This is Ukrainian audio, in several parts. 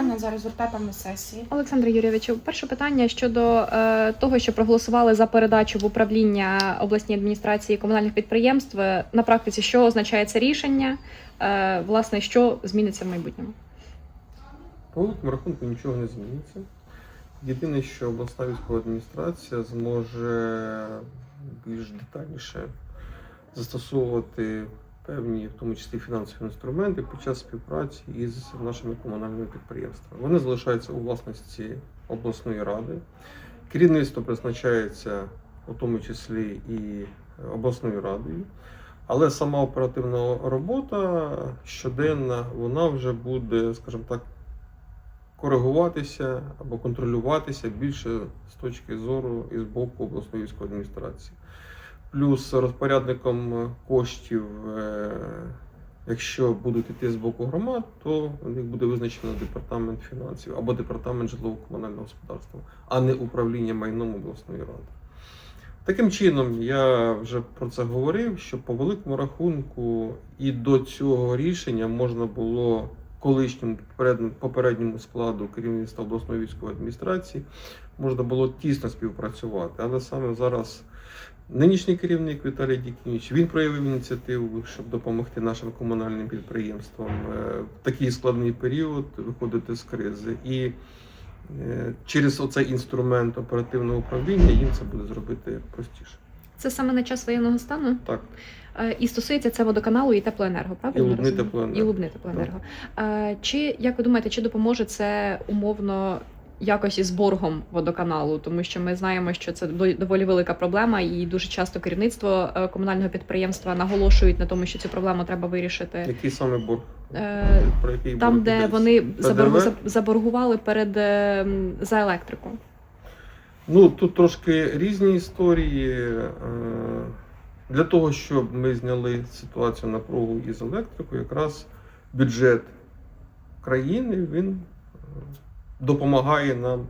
обговорення за результатами сесії. Олександре Юрійовичу, перше питання щодо е, того, що проголосували за передачу в управління обласній адміністрації комунальних підприємств. На практиці, що означає це рішення? Е, власне, що зміниться в майбутньому? По великому рахунку нічого не зміниться. Єдине, що обласна військова адміністрація зможе більш детальніше застосовувати певні, в тому числі фінансові інструменти під час співпраці із нашими комунальними підприємствами. Вони залишаються у власності обласної ради. Керівництво призначається у тому числі і обласною радою. Але сама оперативна робота щоденна, вона вже буде, скажімо так, коригуватися або контролюватися більше з точки зору і з боку обласної військової адміністрації. Плюс розпорядником коштів, е, якщо будуть йти з боку громад, то них буде визначено департамент фінансів або департамент житлово-комунального господарства, а не управління майном обласної ради. Таким чином, я вже про це говорив, що по великому рахунку і до цього рішення можна було колишньому попередньому складу керівництва обласної військової адміністрації можна було тісно співпрацювати. Але саме зараз нинішній керівник Віталій Дікініч він проявив ініціативу, щоб допомогти нашим комунальним підприємствам е, в такий складний період виходити з кризи. І е, через оцей інструмент оперативного управління їм це буде зробити простіше. Це саме на час воєнного стану? Так, Е, І стосується це водоканалу і теплоенерго, правильно? І Лубни? Теплоенерго. І Лубни теплоенерго. Е, Чи як ви думаєте, чи допоможе це умовно якось із боргом водоканалу? Тому що ми знаємо, що це доволі велика проблема, і дуже часто керівництво е, комунального підприємства наголошують на тому, що цю проблему треба вирішити. який саме борг? Е, Про який Там, борг де йдеться? вони заборгу, заборгували перед е, за електрику. Ну, тут трошки різні історії. Для того, щоб ми зняли ситуацію напругу із електрикою, якраз бюджет країни він допомагає нам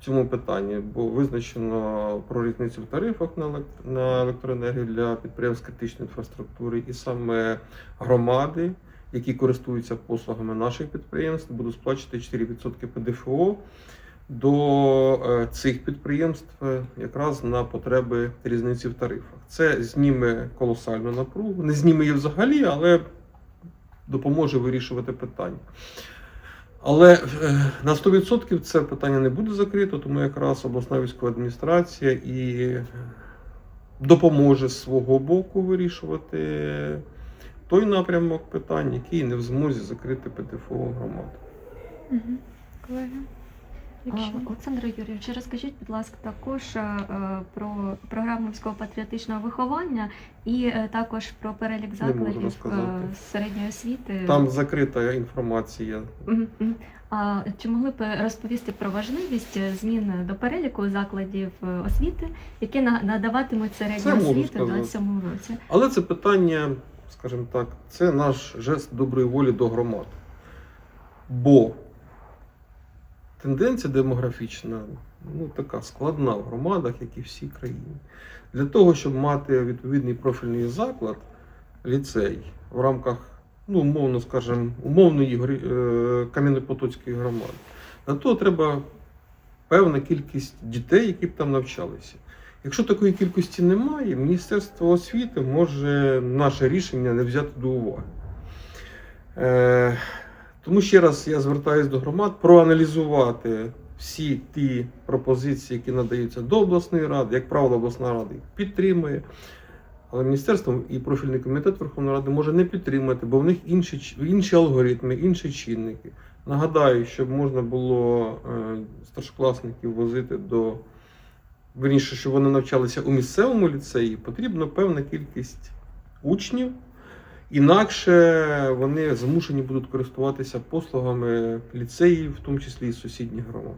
в цьому питанні, бо визначено про різницю в тарифах на елект- електроенергію для підприємств критичної інфраструктури, і саме громади, які користуються послугами наших підприємств, будуть сплачувати 4% ПДФО до е, цих підприємств е, якраз на потреби різниці в тарифах. Це зніме колосальну напругу, не зніме її взагалі, але допоможе вирішувати питання. Але е, на 100% це питання не буде закрито, тому якраз обласна військова адміністрація і допоможе з свого боку вирішувати той напрямок питань, який не в змозі закрити ПТФО громади. Угу. Колеги, якщо... А, Олександр Юрійович, розкажіть, будь ласка, також е, е, про програму військово-патріотичного виховання і е, також про перелік закладів середньої освіти. Там закрита інформація. А чи могли б розповісти про важливість змін до переліку закладів освіти, які надаватимуть середню освіту у сказати. 27 році? Але це питання, скажімо так, це наш жест доброї волі до громад. Бо тенденція демографічна ну, така складна в громадах, як і всій країні. Для того, щоб мати відповідний профільний заклад, ліцей в рамках, ну, умовно скажімо, умовної е, Кам'янопотоцької громади, на то треба певна кількість дітей, які б там навчалися. Якщо такої кількості немає, Міністерство освіти може наше рішення не взяти до уваги. Тому ще раз я звертаюся до громад проаналізувати всі ті пропозиції, які надаються до обласної ради. Як правило, обласна рада їх підтримує. Але міністерство і профільний комітет Верховної Ради може не підтримати, бо в них інші, інші алгоритми, інші чинники. Нагадаю, щоб можна було е, старшокласників возити до верніше, щоб вони навчалися у місцевому ліцеї, потрібна певна кількість учнів. Інакше вони змушені будуть користуватися послугами ліцеїв, в тому числі і сусідніх громад.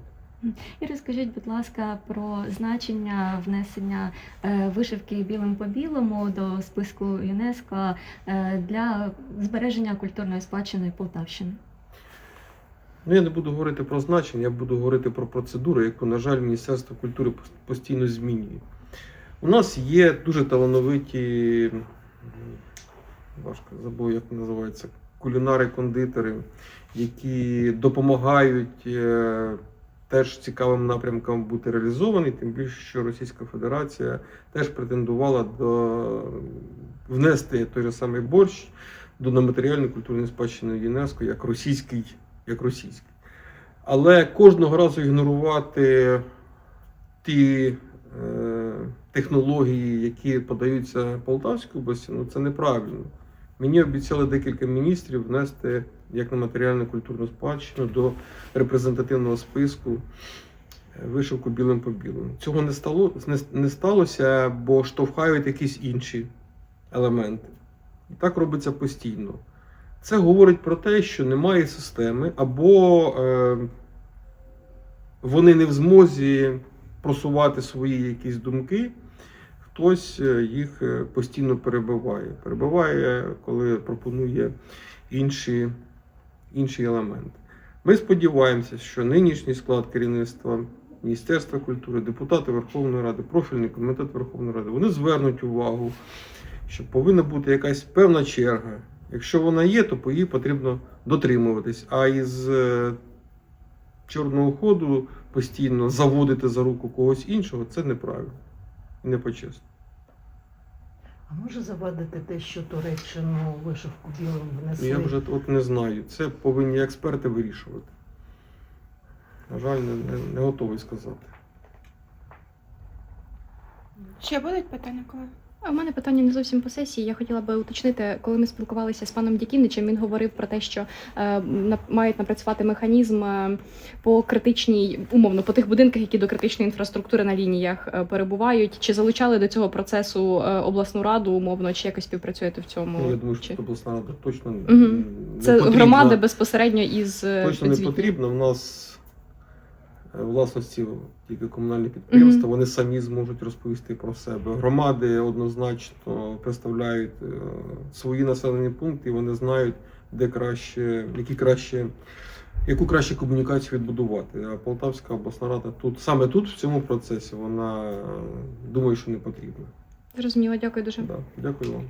І розкажіть, будь ласка, про значення внесення е, вишивки білим по білому до списку ЮНЕСКО е, для збереження культурної спадщини Полтавщини. Ну, я не буду говорити про значення, я буду говорити про процедуру, яку, на жаль, Міністерство культури постійно змінює. У нас є дуже талановиті, важко забув, як називається, кулінари, кондитери, які допомагають е, теж цікавим напрямкам бути реалізовані, тим більше, що Російська Федерація теж претендувала до внести той же самий борщ до нематеріальної культурної спадщини ЮНЕСКО як російський, як російський. Але кожного разу ігнорувати ті е, технології, які подаються Полтавській області, ну це неправильно. Мені обіцяли декілька міністрів внести як нематеріальну культурну спадщину до репрезентативного списку е, вишивку білим по білому. Цього не стало не сталося, бо штовхають якісь інші елементи. І так робиться постійно. Це говорить про те, що немає системи, або е, вони не в змозі просувати свої якісь думки, хтось е, їх е, постійно перебиває. Перебиває, коли пропонує інші, інші елементи. Ми сподіваємося, що нинішній склад керівництва Міністерства культури, депутати Верховної Ради, профільний комітет Верховної Ради, вони звернуть увагу, що повинна бути якась певна черга. Якщо вона є, то її потрібно дотримуватись. А із е, чорного ходу постійно заводити за руку когось іншого це неправильно і не почесно. А може завадити те, що Туреччину вишивку білим внесли? Я вже от не знаю. Це повинні експерти вирішувати. На жаль, не, не, не готовий сказати. Ще будуть питання, колеги? В мене питання не зовсім по сесії. Я хотіла би уточнити, коли ми спілкувалися з паном Дякіничем, він говорив про те, що е, на- мають напрацювати механізм е, по критичній, умовно, по тих будинках, які до критичної інфраструктури на лініях е, перебувають. Чи залучали до цього процесу е, обласну раду, умовно, чи якось співпрацюєте в цьому? Я думаю, що чи... обласна рада точно Мгм. не Це потрібна. громади безпосередньо із точно не потрібно. В нас власності тільки комунальні підприємства, Мгм. вони самі зможуть розповісти про себе. Громади однозначно представляють е, свої населені пункти, і вони знають, де краще, які краще. Яку краще комунікацію відбудувати? А Полтавська обласна рада тут саме тут, в цьому процесі, вона е, думаю, що не потрібна. Зрозуміло, дякую дуже. Да. Дякую вам.